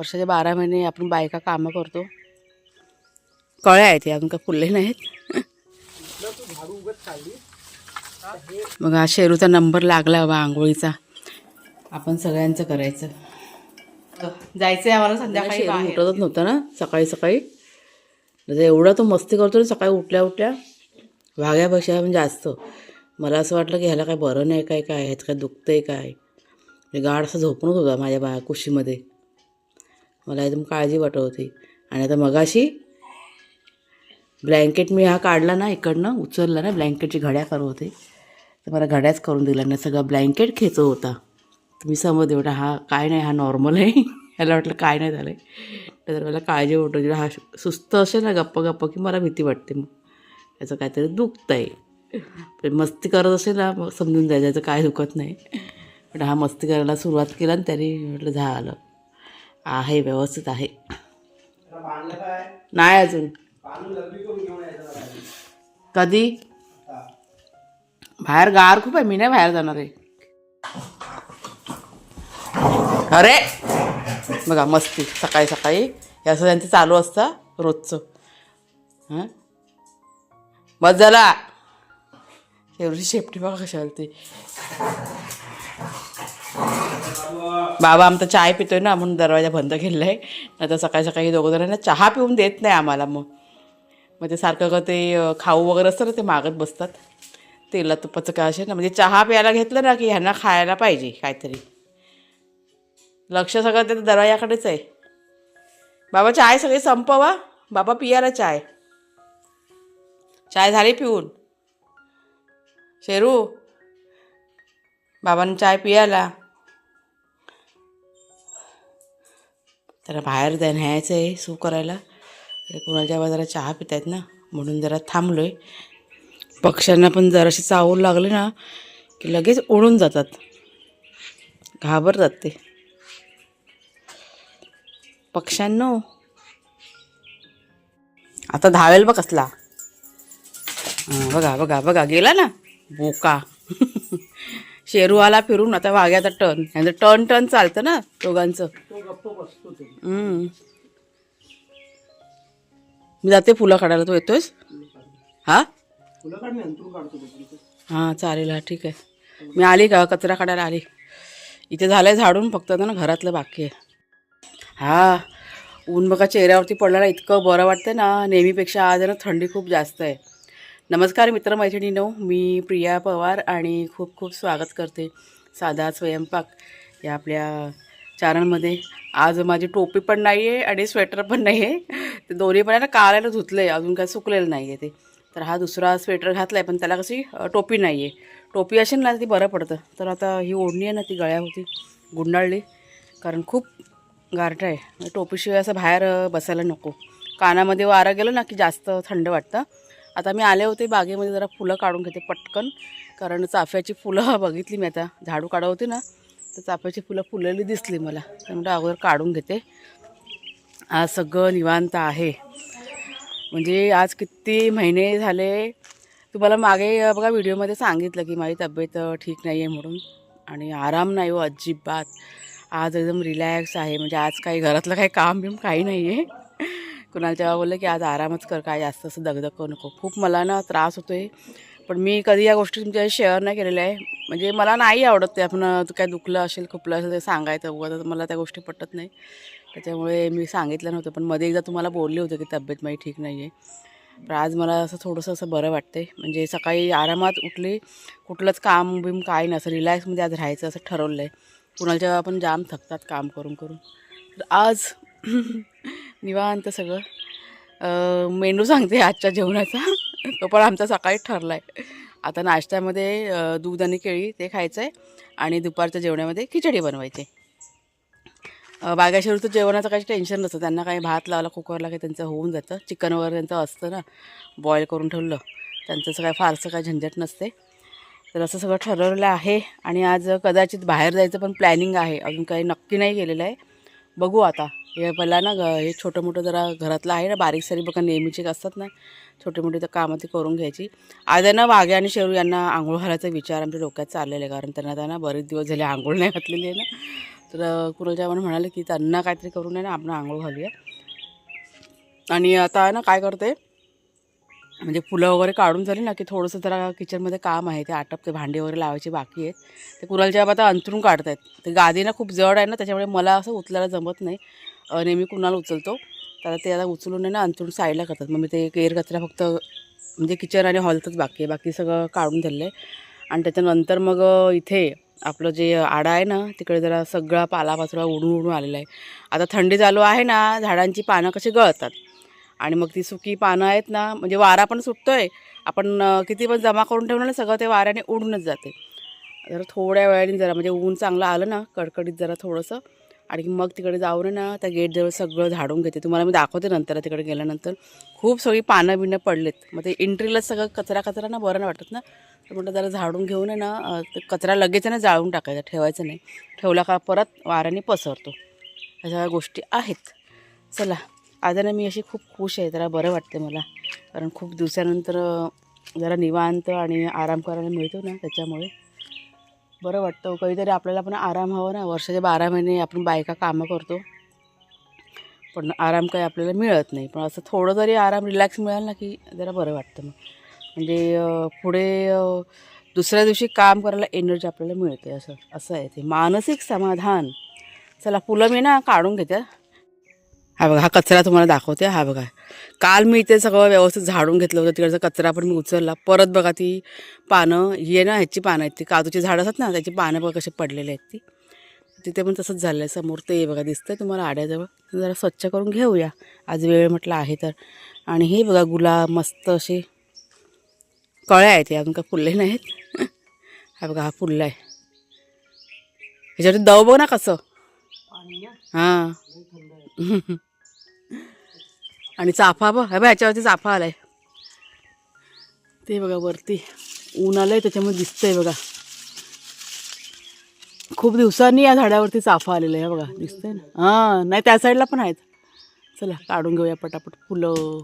वर्षाचे बारा महिने आपण बायका कामं करतो. कळ्या आहेत अजून काय फुलले नाहीत. मग हा शेरूचा नंबर लागला बा आंघोळीचा. आपण सगळ्यांचं करायचं. जायचंय आम्हाला संध्याकाळी उठतच नव्हतं ना सकाळी सकाळी. म्हणजे एवढा तो मस्ती करतो ना सकाळी उठल्या उठल्या वाघ्यापेक्षा पण जास्त. मला असं वाटलं की ह्याला काय बरं नाही काय काय ह्याचं काय दुखतंय काय? म्हणजे गाढ असं झोपूनच होता माझ्या बा कुशीमध्ये. मला एकदम काळजी वाटत होती. आणि आता मगाशी ब्लँकेट मी हा काढला ना इकडनं उचलला ना ब्लँकेटची घड्या करत होते. तर मला घड्याच करून दिला ना सगळा ब्लँकेट खेचो होता. तुम्ही समज समजते हा काय नाही हा नॉर्मल आहे. ह्याला वाटलं काय नाही झालं आहे तर मला काळजी वाटत होती. हा सुस्त असेल ना गप्प गप्प की मला भीती वाटते. मग याचं काहीतरी दुखतं आहे मस्ती करत असेल ना मग समजून जायचं याचं काय दुखत नाही. पण हा मस्ती करायला सुरुवात केला आणि त्याने म्हटलं झालं. आहे व्यवस्थित आहे. नाही अजून. कधी? बाहेर गार खूप आहे मी नाही बाहेर जाणार आहे. अरे! बघा मस्ती. सकाळी सकाळी. हे असं त्यांचं चालू असतं रोजचं. हां? बस झाला. एवढी शेपटी बघा कशा आलती. बाबा आमचा चाय पितोय ना म्हणून दरवाजा बंद केलेला आहे नाही तर सकाळी सकाळी दोघं जणांना चहा पिऊन देत नाही आम्हाला मग. मग ते सारखं का ते खाऊ वगैरे असतं ना ते मागत बसतात. तेला तुपाचं काय असेल ना म्हणजे चहा प्यायला घेतलं ना की ह्यांना खायला पाहिजे काहीतरी. लक्ष सगळं ते दरवाजाकडेच आहे. बाबा चाय सगळी संपवा. बाबा पियाला चाय. चाय झाली पिऊन. शेरू बाबांनी चाय पियाला. त्याला बाहेर द्या न्यायचं आहे सू करायला. कुणाच्या जरा चहा पित आहेत ना म्हणून जरा थांबलो आहे पक्ष्यांना पण जराशी चावूल लागले ना की लगेच उडून जातात. घाबरतात ते. पक्ष्यांनो आता धावेल बघ कसला. बघा बघा बघा गेला ना? बोका. शेरू आला फिरून आता वाघ्याचा टर्न यांचं टर्न टर्न चालतं ना दोघांचं. हम्म. मी जाते फुलं काढायला. तू येतोयस? हा? हां चालेल हा ठीक आहे. मी आली का? कचरा काढायला आली. इथे झालंय झाडून फक्त ना घरातलं बाकी आहे. हा. ऊन बघा चेहऱ्यावरती पडलेला इतकं बरं वाटतं ना. नेहमीपेक्षा आज ना थंडी खूप जास्त आहे. नमस्कार मित्रमैत्रिणीनो मी प्रिया पवार आणि खूप खूप स्वागत करते साधा स्वयंपाक या आपल्या चॅनलमध्ये आज माझी टोपी पण नाही आहे आणि स्वेटर पण नाही आहे ते दोन्ही पण आहे ना काळायला धुतलं आहे अजून काय सुकलेलं नाही आहे ते. तर हा दुसरा स्वेटर घातला आहे पण त्याला कशी टोपी नाही आहे टोपी असेल ना ती बरं पडतं. तर आता ही ओढणी आहे ना ती गळ्या होती गुंडाळली. कारण खूप गारठं आहे. टोपीशिवाय असं बाहेर बसायला नको. कानामध्ये वारं गेलं ना की जास्त थंड वाटतं. आता मी आले होते बागेमध्ये जरा फुलं काढून घेते पटकन. कारण चाफ्याची फुलं बघितली मी आता. झाडू काढत होती ना तर चाफ्याची फुलं फुललेली दिसली मला. त्यामुळे अगोदर काढून घेते. आज सगळं निवांत आहे. म्हणजे आज किती महिने झाले? तुम्हाला मागे बघा व्हिडिओमध्ये सांगितलं की माझी तब्येत ठीक नाही आहे म्हणून. आणि आराम नाही हो अजिबात. आज एकदम रिलॅक्स आहे. म्हणजे आज काही घरातलं काही काम बिम काही नाही आहे कुणाला तेव्हा बोललं की आज आरामच कर काय जास्त असं दगदग करू नको. खूप मला ना त्रास होतो आहे पण मी कधी या गोष्टी तुमच्याशी शेअर नाही केलेल्या आहे. म्हणजे मला नाही आवडत ते आपण काय दुखलं असेल खुपलं असेल ते सांगायचं उगाच तर मला त्या गोष्टी पटत नाही. त्याच्यामुळे मी सांगितलं नव्हतं. पण मध्ये एकदा तुम्हाला बोलले होते की तब्येत माझी ठीक नाही आहे पण आज मला असं थोडंसं असं बरं वाटते म्हणजे सकाळी आरामात उठली कुठलंच काम बिम काय नाही. असं रिलॅक्समध्ये आज राहायचं असं ठरवलं आहे कुणाच्या आपण जाम थकतात काम करून करून. तर आज निवांत सगळं. मेनू सांगते आजच्या जेवणाचा. तो पण आमचा सकाळी ठरला आहे आता नाश्त्यामध्ये दूध आणि केळी ते खायचं आहे आणि दुपारच्या जेवणामध्ये खिचडी बनवायची. बागाशिवरचं जेवणाचं काही टेन्शन नसतं. त्यांना काही भात लावला कुकरला काही त्यांचं होऊन जातं. चिकन वगैरे त्यांचं असतं ना बॉईल करून ठेवलं. त्यांचं काय फारसं काय झंझट नसते. तर असं सगळं ठरवलं आहे आणि आज कदाचित बाहेर जायचं पण प्लॅनिंग आहे. अजून काही नक्की नाही केलेलं आहे. बघू आता. हे पहिला ना ग हे छोटं मोठं जरा घरातलं आहे ना बारीक सारी बघा नेहमीचे असतात ना. छोटे मोठे तर कामं ते करून घ्यायची. आता ना वाघे आणि शेरू यांना आंघोळ घालायचा विचार आमच्या डोक्यात चाललेला आहे कारण त्यांना त्यांना बरेच दिवस झाले आंघोळ नाही घातलेली आहे ना. तर अं, म्हणाले की त्यांना काहीतरी करून आहे ना आपण आंघोळ घालूया. आणि आता आहे ना काय करते? म्हणजे फुलं वगैरे काढून झाली ना की थोडंसं जरा किचनमध्ये काम आहे ते आटपते भांडे वगैरे लावायची बाकी आहेत. ते कुरलच्या बाबा आता अंतरून आहेत ते गादी ना खूप जड आहे ना त्याच्यामुळे मला असं उचलायला जमत नाही. नेहमी कुणाला उचलतो त्याला ते आता उचलून आहे ना अंतरून साईडला करतात. मग मी ते केरकचरा फक्त म्हणजे किचन आणि हॉलचंच बाकी आहे. बाकी सगळं काढून धरलं आहे आणि त्याच्यानंतर मग इथे आपलं जे आडा आहे ना तिकडे जरा सगळा पालापाचोळा उडून उडून आलेला आहे. आता थंडी चालू आहे ना झाडांची पानं कशी गळतात. आणि मग ती सुकी पानं आहेत ना म्हणजे वारा पण सुटतो आहे आपण किती पण जमा करून ठेवलं ना सगळं ते वाऱ्याने उडूनच जाते. जरा थोड्या वेळाने जरा म्हणजे ऊन चांगलं आलं ना कडकडीत जरा थोडंसं आणि मग तिकडे जाऊन आहे ना त्या गेटजवळ सगळं झाडून घेते. तुम्हाला मी दाखवते नंतर तिकडे गेल्यानंतर. खूप सगळी पानं बिनं पडलेत. मग ते एंट्रीलाच सगळं कचरा कचरा ना बरं नाही वाटत ना. तर म्हटलं जरा झाडून घेऊन आहे ना कचरा लगेच आहे ना जाळून टाकायचा. ठेवायचं नाही. ठेवला का परत वाऱ्याने पसरतो. ह्या सगळ्या गोष्टी आहेत. चला. आज ना मी अशी खूप खुश आहे. जरा बरं वाटते मला. कारण खूप दिवसानंतर जरा निवांत आणि आराम करायला मिळतो ना त्याच्यामुळे. बरं वाटतं. कधीतरी आपल्याला पण आराम हवा ना. वर्षाचे बारा महिने आपण बायका कामं करतो. पण आराम काही आपल्याला मिळत नाही. पण असं थोडं जरी आराम रिलॅक्स मिळालं ना की जरा बरं वाटतं मग. म्हणजे पुढे दुसऱ्या दिवशी काम करायला एनर्जी आपल्याला मिळते असं. असं आहे ते. मानसिक समाधान. चला फुलं मी ना काढून घेते हा. हा बघा हा कचरा तुम्हाला दाखवते हा बघा. काल मी इथे सगळं व्यवस्थित झाडून घेतलं होतं तिकडचा कचरा पण मी उचलला. परत बघा ती पानं ही आहे ना ह्याची पानं आहेत ती काजूची झाडं असतात ना त्याची पानं बघा कशी पडलेली आहेत ती. तिथे पण तसंच झालं आहे समोर ते बघा दिसतंय तुम्हाला आड्याजवळ. जरा स्वच्छ करून घेऊया. आज वेळ म्हटलं आहे तर. आणि हे बघा गुलाब मस्त असे कळ्या आहेत या अजून काय फुलले नाहीत. हा बघा हा फुलला आहे ह्याच्यावरती दव बघ ना कसं. हां. आणि चाफा बघ हा बघ ह्याच्यावरती चाफा आलाय. ते बघा वरती. ऊन आलंय त्याच्यामुळे दिसतंय बघा. खूप दिवसांनी या झाडावरती चाफा आलेला आहे बघा दिसतंय ना? हां नाही त्या साईडला पण आहेत. चला काढून घेऊया पटापट फुलं.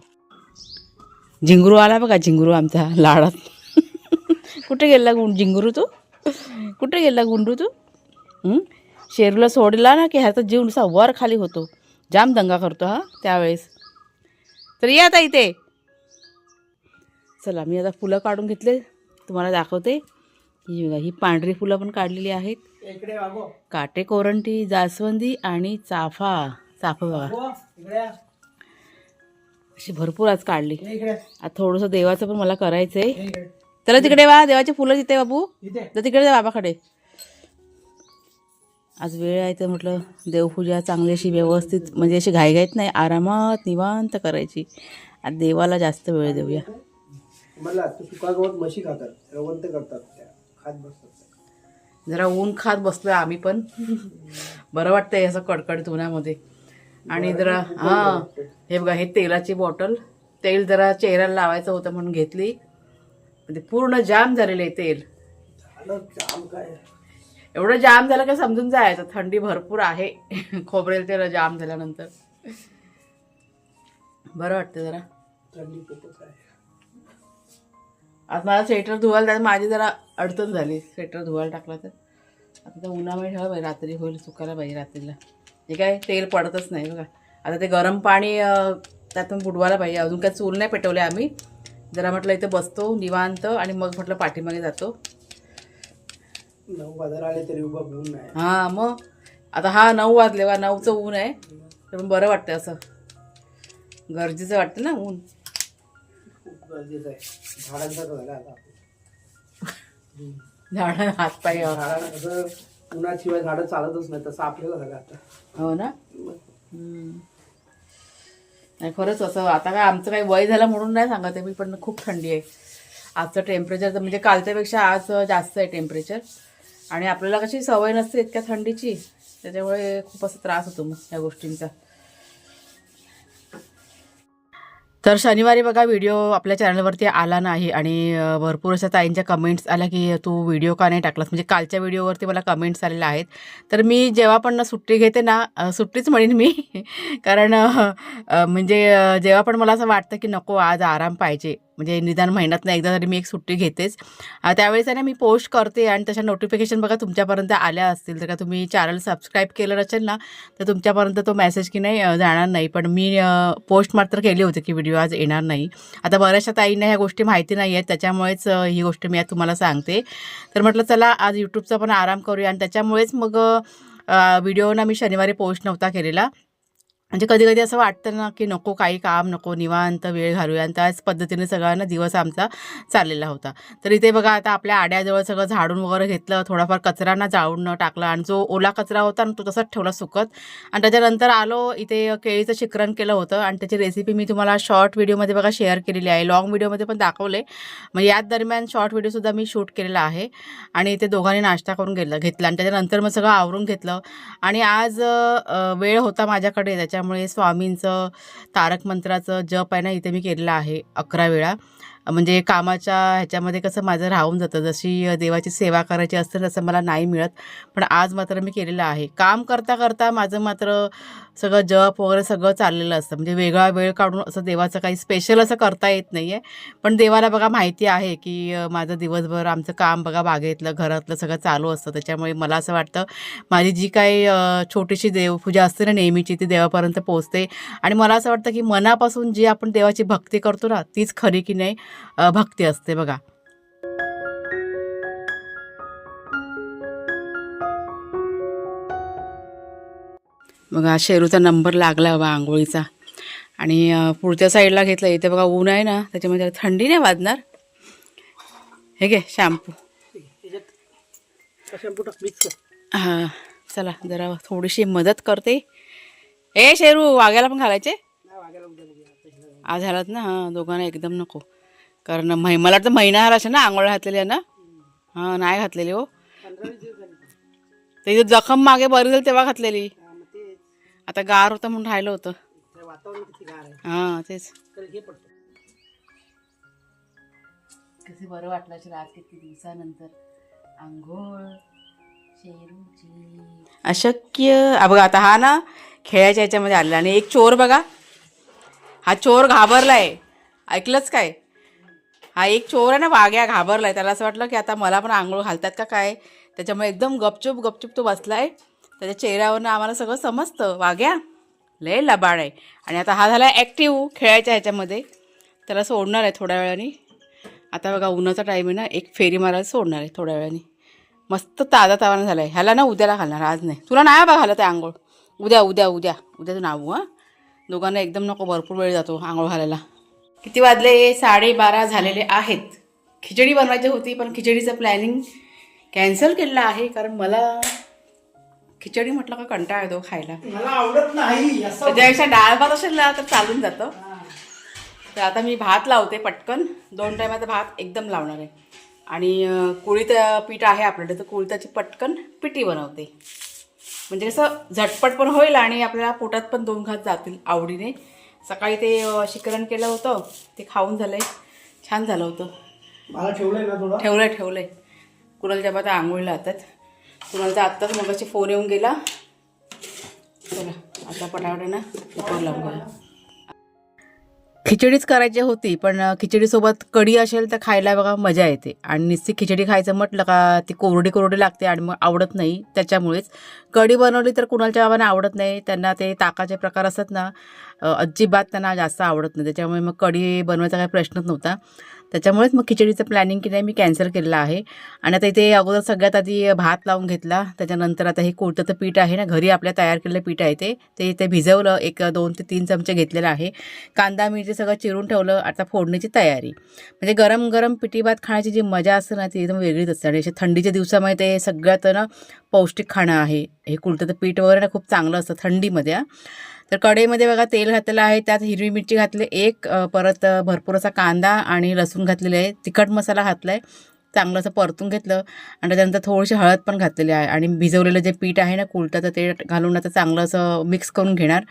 झिंगरू आला बघा झिंगरू आमच्या लाडात. कुठे गेला गुंड झिंगरू तू? कुठे गेला गुंडू तू? शेरूला सोडला ना की ह्याचा जीव नुसा वर खाली होतो. जाम दंगा करतो हा त्यावेळेस. तर या आता इथे. चला मी आता फुलं काढून घेतले. तुम्हाला दाखवते. ही बघा ही पांढरी फुलं पण काढलेली आहेत. काटे कोरंटी जास्वंदी आणि चाफा. चाफा बघा. अशी भरपूर आज काढली. आता थोडंसं देवाचं पण मला करायचं आहे चला तिकडे वा देवाची फुलं तिथे बाबू. तर तिकडे जा बाबाकडे. आज वेळ आहे तर म्हटलं देवपूजा चांगली अशी व्यवस्थित म्हणजे अशी घाईघाईत नाही आरामात निवांत करायची. आज देवाला जास्त वेळ देऊया. मला तू सुका गवत म्हशी खातात रवंत करतात त्या खात बसतात जरा ऊन खात बसलोय आम्ही पण. बरं वाटतंय असं कडकडीत उन्हामध्ये. आणि जरा हां हे बघा हे तेलाची बॉटल. तेल जरा चेहऱ्याला लावायचं होतं म्हणून घेतली. म्हणजे पूर्ण जाम झालेलं आहे तेल. झालं जाम काय? एवढं जाम झालं का समजून जायचं. थंडी भरपूर आहे. खोबरेल तेल जाम झाल्यानंतर. बरं वाटतं जरा. थंडी खूपच आहे. आज मला स्वेटर धुवायला त्यात माझी जरा अडचण झाली. स्वेटर धुवायला टाकला तर. आता तर उन्हामुळे ठेवा बाई रात्री होईल सुकायला पाहिजे रात्रीला. हे काय तेल पडतच नाही बघा. आता ते गरम पाणी त्यातून बुडवायला पाहिजे. अजून काय चूल नाही पेटवले आम्ही. जरा म्हटलं इथं बसतो निवांत आणि मग म्हटलं पाठीमागे जातो. नऊ बाजार आले तरी उभा ऊन नाही. हां मग? आता हा नऊ वाजले वा नऊचं ऊन आहे. तर मग बरं वाटतं असं. गरजेचं वाटतं ना ऊन. खूप गरजेचं आहे. झाडांचा झाला आता. झाडं हातपाय. झाडांना कसं उन्हाशिवाय झाडं चालतच नाही तसं आपल्याला झालं आता. हो ना? हम्म. नाही खरंच असं आता काय आमचं काही वय झालं म्हणून नाही सांगत आहे मी पण खूप थंडी आहे. आजचं टेम्परेचर तर म्हणजे कालच्यापेक्षा आज जास्त आहे टेम्परेचर आणि आपल्याला कशी सवय नसते इतक्या थंडीची त्याच्यामुळे खूप असा त्रास होतो मग या गोष्टींचा. तर शनिवारी बघा व्हिडिओ आपल्या चॅनलवरती आला नाही आणि भरपूर अशा ताईंच्या कमेंट्स आल्या की तू व्हिडिओ का नाही टाकलास? म्हणजे कालच्या व्हिडिओवरती मला कमेंट्स आलेल्या आहेत. तर मी जेव्हा पण ना सुट्टी घेते ना सुट्टीच म्हणेन मी. कारण म्हणजे जेव्हा पण मला असं वाटतं की नको आज आराम पाहिजे. म्हणजे निदान महिन्यातनं एकदा तरी मी एक सुट्टी घेतेच. त्यावेळेस आहे ना मी पोस्ट करते आणि त्याच्या नोटिफिकेशन बघा तुमच्यापर्यंत आल्या असतील. तर का तुम्ही चॅनल सबस्क्राईब केलं असेल ना तर तुमच्यापर्यंत तो मेसेज की नाही जाणार नाही. पण मी पोस्ट मात्र केली होती की व्हिडिओ आज येणार नाही. आता बऱ्याचशा ताईंना ह्या गोष्टी माहिती नाही आहेत त्याच्यामुळेच ही गोष्ट मी आज तुम्हाला सांगते. तर म्हटलं चला आज यूट्यूबचा पण आराम करूया. आणि त्याच्यामुळेच मग व्हिडिओ ना मी शनिवारी पोस्ट नव्हता केलेला. म्हणजे कधी कधी असं वाटतं ना की नको काही काम नको निवांत वेळ घालूया. आणि त्याच पद्धतीने सगळ्यांना दिवस आमचा चाललेला होता. तर इथे बघा आता आपल्या आड्याजवळ सगळं झाडून वगैरे घेतलं थोडाफार कचरा ना जाळून न टाकला. आणि जो ओला कचरा होता ना तो तसाच ठेवला सुकत. आणि त्याच्यानंतर आलो इथे केळीचं शिकरण केलं होतं. आणि त्याची रेसिपी मी तुम्हाला शॉर्ट व्हिडिओमध्ये बघा शेअर केलेली आहे. लॉंग व्हिडिओमध्ये पण दाखवले. मग याच दरम्यान शॉर्ट व्हिडिओसुद्धा मी शूट केलेला आहे. आणि इथे दोघांनी नाश्ता करून घेतला घेतला. आणि त्याच्यानंतर मग सगळं आवरून घेतलं. आणि आज वेळ होता माझ्याकडे. त्याच्या त्याच्यामुळे स्वामींचं तारक मंत्राचं जप आहे ना इथे मी केलेलं आहे अकरा वेळा. म्हणजे कामाच्या ह्याच्यामध्ये कसं माझं राहून जातं. जशी देवाची सेवा करायची असते तसं मला नाही मिळत. पण आज मात्र मी केलेलं आहे. काम करता करता माझं मात्र सगळं जप वगैरे सगळं चाललेलं असतं. म्हणजे वेगळा वेळ काढून असं देवाचं काही स्पेशल असं करता येत नाही आहे पण देवाला बघा माहिती आहे की माझं दिवसभर आमचं काम बघा बागेतलं घरातलं सगळं चालू असतं. त्याच्यामुळे मला असं वाटतं माझी जी काही छोटीशी देवपूजा असते ना नेहमीची ती देवापर्यंत पोहोचते. आणि मला असं वाटतं की मनापासून जी आपण देवाची भक्ती करतो ना तीच खरी की नाही भक्ती असते बघा. बघा शेरूचा नंबर लागला बाबा आंघोळीचा. आणि पुढच्या साईडला घेतलं. इथे बघा ऊन आहे ना त्याच्यामध्ये थंडी नाही वाजणार. हे घे शॅम्पू. हां चला जरा थोडीशी मदत करते. ए शेरू वाग्याला पण घालायचे. आज झालात ना हां दोघांना एकदम नको. कारण मै मला वाटतं महिना झाला असेल ना आंघोळ घातलेली आहे ना. हां नाही घातलेली हो. ते जखम मागे बरी झाली तेव्हा घातलेली. आता गार होतं म्हणून राहिलं होतं. त्या वातावरण किती गार आहे. हां तेच. तर हे पडतं. कसे बरं वाटलं असेल आज किती दिवसानंतर. आंघोळ शेरूची. अशक्य. बघा आता हा ना खेळाच्या ह्याच्यामध्ये आलेला आणि एक चोर बघा. हा चोर घाबरलाय. ऐकलंच काय? हा एक चोर आहे ना वाग्या घाबरलाय. त्याला असं वाटलं की आता मला पण आंघोळ घालतात का काय? त्याच्यामुळे एकदम गपचूप गपचूप तो बसलाय. त्याच्या चेहऱ्यावरनं आम्हाला सगळं समजतं. वाग्या लय लबाड आहे. आणि आता हा झाला ॲक्टिव्ह खेळायच्या ह्याच्यामध्ये. त्याला सोडणार आहे थोड्या वेळाने. आता बघा उन्हाचा टाईम आहे ना एक फेरी मारायला सोडणार आहे थोड्या वेळाने. मस्त ताजा तावानं झाला आहे ह्याला ना उद्याला घालणार आज नाही. तुला नाही बघा घालत आहे आंघोळ. उद्या उद्या उद्या. उद्या तू नावू हां? दोघांना एकदम नको भरपूर वेळ जातो आंघोळ घालायला. किती वाजले? साडेबारा झालेले आहेत. खिचडी बनवायची होती पण खिचडीचं प्लॅनिंग कॅन्सल केलेलं आहे कारण मला खिचडी म्हटलं का कंटाळा येतो खायला. मला आवडत नाही त्याच्यापेक्षा डाळ भात असेल ना तर चालून जातं. तर आता मी भात लावते पटकन. दोन टायमाचा भात एकदम लावणार आहे. आणि कुळीत पीठ आहे आपल्याकडे तर कुळीताची पटकन पिठी बनवते. म्हणजे कसं झटपट पण होईल आणि आपल्याला पोटात पण दोन घात जातील आवडीने. सकाळी ते शिकरण केलं होतं ते खाऊन झालंय. छान झालं होतं. मला ठेवलंय ना थोडं? ठेवलंय ठेवलंय. कुणालच्या बाता आंघोळीला जातात. कुणालचा आत्ताच मगाशी फोन येऊन गेला. चला आता पटापट ना लावून खिचडीच करायची होती पण खिचडीसोबत कढी असेल तर खायला बघा मजा येते. आणि नुसती खिचडी खायचं म्हटलं का ती कोरडी कोरडी लागते आणि मग आवडत नाही. त्याच्यामुळेच कढी बनवली तर कुणाच्या बाबांना आवडत नाही. त्यांना ते ताकाचे प्रकार असतात ना अजिबात त्यांना जास्त आवडत नाही. त्याच्यामुळे मग कढी बनवायचा काही प्रश्नच नव्हता. त्याच्यामुळेच मग खिचडीचं प्लॅनिंग की नाही मी कॅन्सल केलेलं आहे. आणि आता इथे अगोदर सगळ्यात आधी भात लावून घेतला. त्याच्यानंतर आता हे कुळतं पीठ आहे ना घरी आपल्या तयार केलेलं पीठ आहे ते. ते इथे भिजवलं एक दोन ते तीन चमचे घेतलेलं आहे. कांदा मिरची सगळं चिरून ठेवलं आता फोडणीची तयारी. म्हणजे गरम गरम पिठी भात खाण्याची जी मजा असते ना ती एकदम वेगळीच असते. आणि असे थंडीच्या दिवसामध्ये ते सगळ्यात ना पौष्टिक खाणं आहे. हे कुळतं पीठ वगैरे ना खूप चांगलं असतं थंडीमध्ये तर कढईमध्ये बघा तेल घातलेलं आहे. त्यात हिरवी मिरची घातली. एक परत भरपूर असा कांदा आणि लसूण घातलेले आहे. तिखट मसाला घातला आहे चांगलं असं परतून घेतलं. आणि त्याच्यानंतर थोडीशी हळद पण घातलेली आहे. आणि भिजवलेलं जे पीठ आहे ना कुलटाचं ते घालून आता चांगलं असं मिक्स करून घेणार.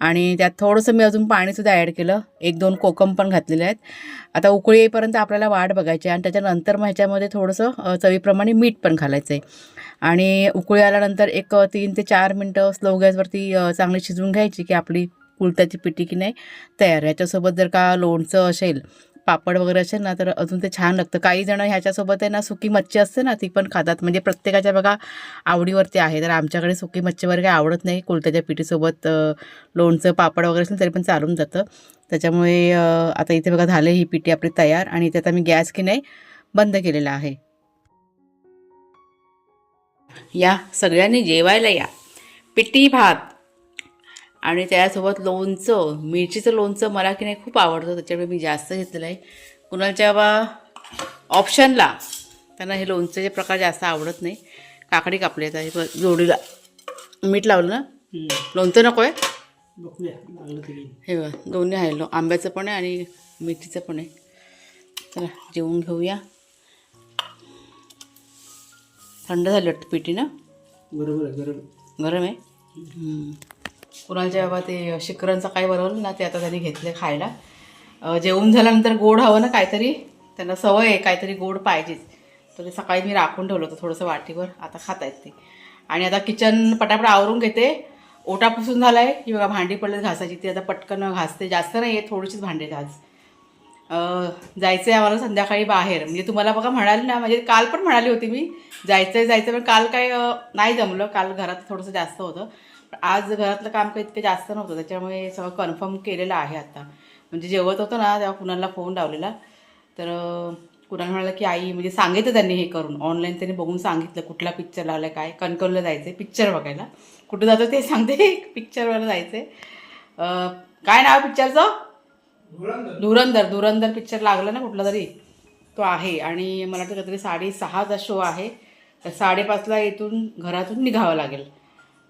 आणि त्यात थोडंसं मी अजून पाणीसुद्धा ॲड केलं. एक दोन कोकम पण घातलेले आहेत. आता उकळी येईपर्यंत आपल्याला वाट बघायची आहे. आणि त्याच्यानंतर मग ह्याच्यामध्ये थोडंसं चवीप्रमाणे मीठ पण घालायचं आहे आणि उकळी आल्यानंतर एक तीन ते चार मिनटं स्लो गॅसवरती चांगली शिजवून घ्यायची की आपली कुलटाची पिठी की नाही तयार. याच्यासोबत जर का लोणचं असेल पापड वगैरे असेल ना तर अजून ते छान लागतं. काही जण ह्याच्यासोबत आहे ना सुकी मच्छी असते ना ती पण खातात. म्हणजे प्रत्येकाच्या बघा आवडीवरती आहे. तर आमच्याकडे सुकी मच्छी वगैरे काही आवडत नाही. कोलत्याच्या पिठीसोबत लोणचं पापड वगैरे असेल तरी पण चालून जातं. त्याच्यामुळे आता इथे बघा झालं ही पिठी आपली तयार आणि इथे आता मी गॅस की नाही बंद केलेला आहे. या सगळ्यांनी जेवायला या. पिठी भात आणि त्यासोबत लोणचं मिरचीचं लोणचं मला की नाही खूप आवडतं त्याच्यामुळे मी जास्त घेतलेलं आहे. कुणाच्या बा ऑप्शनला त्यांना हे लोणचेचे प्रकार जास्त आवडत नाही. काकडी कापली हे बघ, जोडीला मीठ लावलं ना? लोणचं नको आहे? हे दोन्ही आहे लो आंब्याचं पण आहे आणि मिरचीचं पण आहे. चला जेवून घेऊया. थंड झाली वाटतं पिठी ना बरोबर आहे गरम. गरम आहे? हम्म. कुणालच्या बाबा ते शिकरणचं काय बनवलं ना ते आता त्यांनी घेतले खायला. अं, जेवून झाल्यानंतर गोड हवं ना काहीतरी? त्यांना सवय आहे काहीतरी गोड पाहिजेच. तर ते सकाळी मी राखून ठेवलं होतं थोडंसं वाटीवर आता खाता येत ते. आणि आता किचन पटापट आवरून घेते. ओटा पुसून झाला आहे की बघा भांडी पडले घासायची ती आता पटकन घासते. जास्त नाही आहे थोडीशीच भांडी आहेत आज जायचं आहे आम्हाला संध्याकाळी बाहेर. म्हणजे तुम्हाला बघा म्हणाली ना म्हणजे काल पण म्हणाली होती मी जायचं आहे जायचं पण काल काय नाही जमलं. काल घरात थोडंसं जास्त होतं. आज घरातलं काम काही इतकं जास्त नव्हतं त्याच्यामुळे सगळं कन्फर्म केलेलं आहे आता. म्हणजे जेवत होतं ना तेव्हा कुणाला फोन लावलेला. तर कुणाला कुणाल म्हणाला की आई म्हणजे सांगितलं त्यांनी हे करून. ऑनलाईन त्यांनी बघून सांगितलं कुठला पिक्चर लावला काय कणकवलं जायचं आहे पिक्चर बघायला. कुठं जातं ते सांगते पिक्चरवर जायचं आहे काय नाव पिक्चरचं धुरंधर. धुरंधर पिक्चर लागला ना कुठला तरी. तो आहे आणि मला वाटतं काहीतरी साडेसहाचा शो आहे. तर साडेपाचला इथून घरातून निघावं लागेल.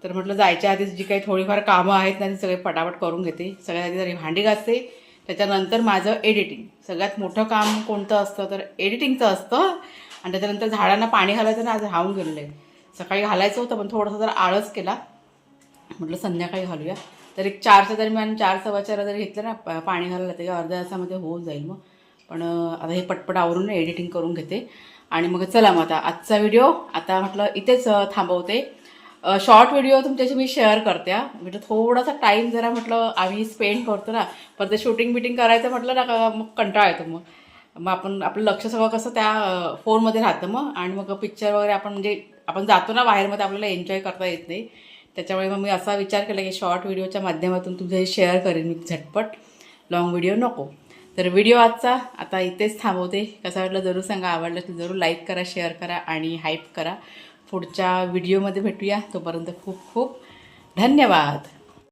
तर म्हटलं जायच्या आधीच जी काही थोडीफार कामं आहेत ना ती सगळे पटापट करून घेते. सगळ्यात आधी तरी भांडी घासते. त्याच्यानंतर माझं एडिटिंग सगळ्यात मोठं काम कोणतं असतं तर एडिटिंगचं असतं. आणि त्याच्यानंतर झाडांना पाणी घालायचं ना आज राहून गेलेलं आहे. सकाळी घालायचं होतं पण थोडंसं जर आळस केला म्हटलं संध्याकाळी घालूया. तर एक चारच्या दरम्यान चार सव्वा चार जर घेतलं ना पा- पाणी घालायला ते अर्ध्या तासामध्ये होऊन जाईल मग. पण आता हे पटपट आवरून एडिटिंग करून घेते. आणि मग चला मग आता आजचा व्हिडिओ आता म्हटलं इथेच थांबवते. शॉर्ट व्हिडिओ तुमच्याशी मी शेअर करते हा. म्हटलं थोडासा टाईम जरा म्हटलं आम्ही स्पेंड करतो ना. पण ते शूटिंग बिटिंग करायचं म्हटलं ना मग कंटाळा येतो मग. मग आपण आपलं लक्ष सगळं कसं त्या फोनमध्ये राहतं मग. आणि मग पिक्चर वगैरे आपण म्हणजे आपण जातो ना बाहेरमध्ये आपल्याला एन्जॉय करता येत नाही. त्याच्यामुळे मग मी असा विचार केला की शॉर्ट व्हिडिओच्या माध्यमातून तुझे शेअर करेन मी झटपट. लॉंग व्हिडिओ नको. तर व्हिडिओ आजचा आता इथेच थांबवते. कसा वाटलं जरूर सांगा. आवडलं तर जरूर लाईक करा शेअर करा आणि हाईप करा. पुढच्या व्हिडिओमध्ये भेटूया. तोपर्यंत खूप खूप धन्यवाद.